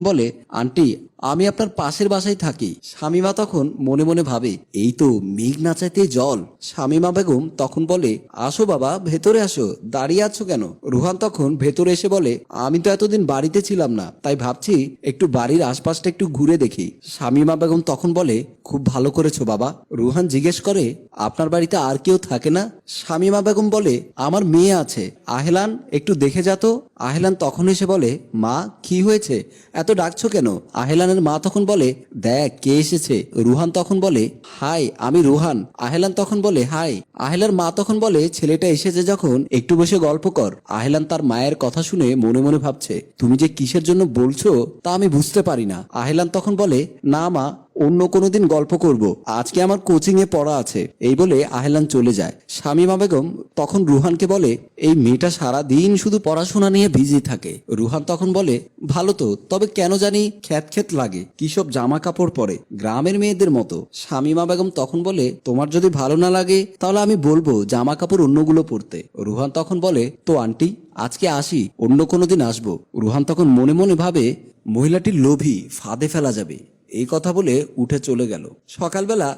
বলে, আন্টি, আমি আপনার পাশের বাসায় থাকি। শামিমা তখন মনে মনে ভাবে, এই তো মেঘ নাচাইতে জল। শামিমা বেগম তখন বলে, আসো বাবা, ভেতরে আসো। দাঁড়িয়ে আছো কেন? রুহান তখন ভেতরে এসে বলে, আমি তো এতদিন বাড়িতে ছিলাম না, তাই ভাবছি একটু বাড়ির আশপাশটা একটু ঘুরে দেখি। স্বামীমা বেগম তখন বলে, খুব ভালো করেছ বাবা। রুহান জিজ্ঞেস করে আপনার বাড়িতে আর কেউ থাকে না? শামিমা বেগম বলে, আমার মেয়ে আছে। আহেলান, একটু দেখে যা তো। আহেলান তখন এসে বলে, মা, কি হয়েছে? এত ডাকছো কেন? আহেলানের মা তখন বলে, দেখ, কে এসেছে? রুহান তখন বলে, হাই, আমি রুহান। আহেলান তখন বলে, হাই। আহেলার মা তখন বলে, ছেলেটা এসেছে যখন, একটু বসে গল্প কর। আহেলান তার মায়ের কথা শুনে মনে মনে ভাবছে, তুমি যে কিসের জন্য বলছো, তা আমি বুঝতে পারি না। আহেলান তখন বলে, না মা অন্য কোনো দিন গল্প করব। আজকে আমার কোচিং এ পড়া আছে। এই বলে আহেলান চলে যায়। শামিমা বেগম তখন রুহানকে বলে, এই মেয়েটা সারা দিন শুধু পড়াশোনা নিয়ে বিজি থাকে। রুহান তখন বলে, ভালো তো, তবে কেন জানি খ্যাত খ্যাত লাগে। কি সব জামা কাপড় পরে? গ্রামের মেয়েদের মতো। শামিমা বেগম তখন বলে, তোমার যদি ভালো না লাগে, তাহলে আমি বলব জামা কাপড় অন্যগুলো পরতে। রুহান তখন বলে, তো আন্টি, আজকে আসি, অন্য কোনো দিন আসব। রুহান তখন মনে মনে ভাবে, মহিলাটির লোভী, ফাঁদে ফেলা যাবে। এই কথা বলে উঠে চলে গেল। সকালবেলা